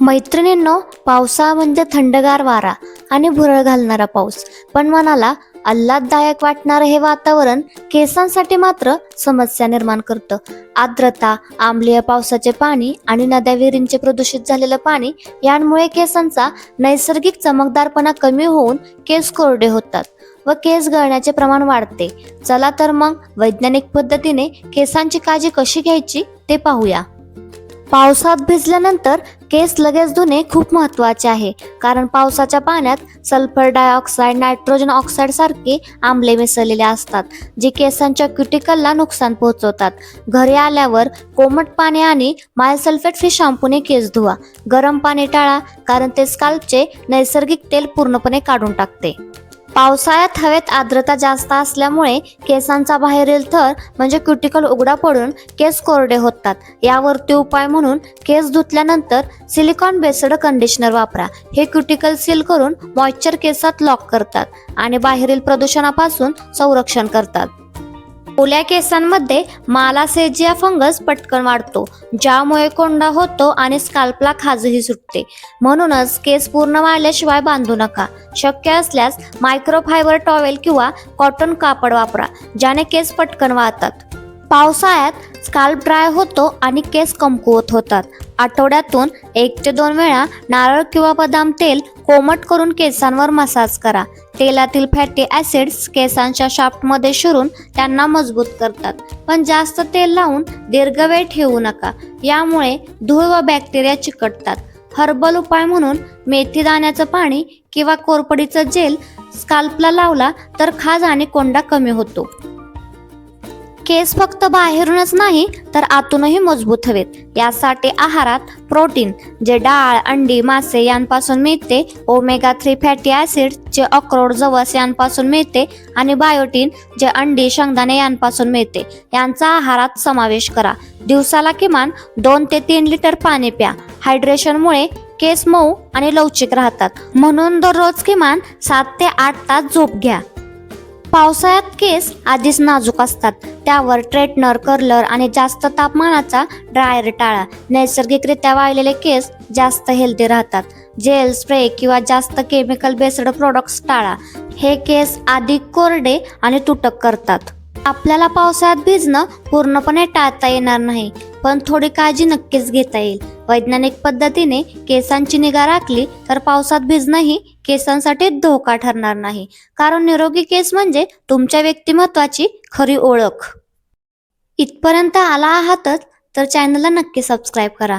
मैत्रिणींनो पावसाळा म्हणजे थंडगार वारा आणि भुरळ घालणारा पाऊस. पण मनाला आल्हाददायक वाटणारं हे वातावरण केसांसाठी मात्र समस्या निर्माण करतं. आर्द्रता आम्लीय पावसाचे पाणी आणि नद्या विहिरींचे प्रदूषित झालेलं पाणी यांमुळे केसांचा नैसर्गिक चमकदारपणा कमी होऊन केस कोरडे होतात व केस गळण्याचे प्रमाण वाढते. चला तर मग वैज्ञानिक पद्धतीने केसांची काळजी कशी घ्यायची ते पाहूया. पावसात भिजल्यानंतर केस लगेच धुणे खूप महत्त्वाचे आहे. कारण पावसाच्या पाण्यात सल्फर डायऑक्साईड नायट्रोजन ऑक्साईड सारखे आंबले मिसळलेले असतात जे केसांच्या क्युटिकलला नुकसान पोहोचवतात. घरी आल्यावर कोमट पाणी आणि मायसल्फेट फ्री शॅम्पूने केस धुवा. गरम पाणी टाळा कारण ते स्काल्पचे नैसर्गिक तेल पूर्णपणे काढून टाकते. पावसाळ्यात हवेत आर्द्रता जास्त असल्यामुळे केसांचा बाहेरील थर म्हणजे क्युटिकल उघडा पडून केस कोरडे होतात. यावरती उपाय म्हणून केस धुतल्यानंतर सिलिकॉन बेस्ड कंडिशनर वापरा. हे क्युटिकल सील करून मॉइश्चर केसात लॉक करतात आणि बाहेरील प्रदूषणापासून संरक्षण करतात. ओल्या केसांमध्ये मालासेजिया फंगस पटकन वाढतो ज्यामुळे कोंडा होतो आणि स्काल्पला खाजही सुटते. म्हणूनच केस पूर्ण वाळल्याशिवाय बांधू नका. शक्य असल्यास मायक्रोफायबर टॉवेल किंवा कॉटन कापड वापरा ज्याने केस पटकन वाळतात. पावसाळ्यात स्काल्प ड्राय होतो आणि केस कमकुवत होतात. आठवड्यातून एक ते दोन वेळा नारळ किंवा बदाम तेल कोमट करून केसांवर मसाज करा. तेलातील फॅटी ॲसिड्स केसांच्या शाफ्टमध्ये शिरून त्यांना मजबूत करतात. पण जास्त तेल लावून दीर्घ वेळ ठेवू नका. यामुळे धूळ व बॅक्टेरिया चिकटतात. हर्बल उपाय म्हणून मेथी दाण्याचं पाणी किंवा कोरपडीचं जेल स्काल्पला लावला तर खाज आणि कोंडा कमी होतो. केस फक्त बाहेरूनच नाही तर आतूनही मजबूत हवेत. यासाठी आहारात प्रोटीन जे डाळ अंडी मासे यांपासून मिळते ओमेगा थ्री फॅटी ॲसिड जे अक्रोड जवस यांपासून मिळते आणि बायोटीन जे अंडी शेंगदाणे यांपासून मिळते. यांचा आहारात समावेश करा. दिवसाला किमान दोन ते तीन लिटर पाणी प्या. हायड्रेशनमुळे केस मऊ आणि लवचिक राहतात. म्हणून दररोज किमान सात ते आठ तास झोप घ्या. पावसाळ्यात केस आधीच नाजूक असतात. त्यावर ट्रेटनर कर्लर आणि जास्त तापमानाचा ड्रायर टाळा. नैसर्गिकरित्या वाळलेले केस जास्त हेल्दी राहतात. जेल स्प्रे किंवा जास्त केमिकल बेस्ड प्रोडक्ट्स टाळा. हे केस अधिक कोरडे आणि तुटक करतात. आपल्याला पावसाळ्यात भिजणं पूर्णपणे टाळता येणार नाही पण थोडी काळजी नक्कीच घेता येईल. वैज्ञानिक पद्धतीने केसांची निगा राखली तर पावसात भिजणंही केसांसाठी धोका ठरणार नाही. कारण निरोगी केस म्हणजे तुमच्या व्यक्तिमत्वाची खरी ओळख. इथपर्यंत आला आहातच तर चॅनलला नक्की सबस्क्राईब करा.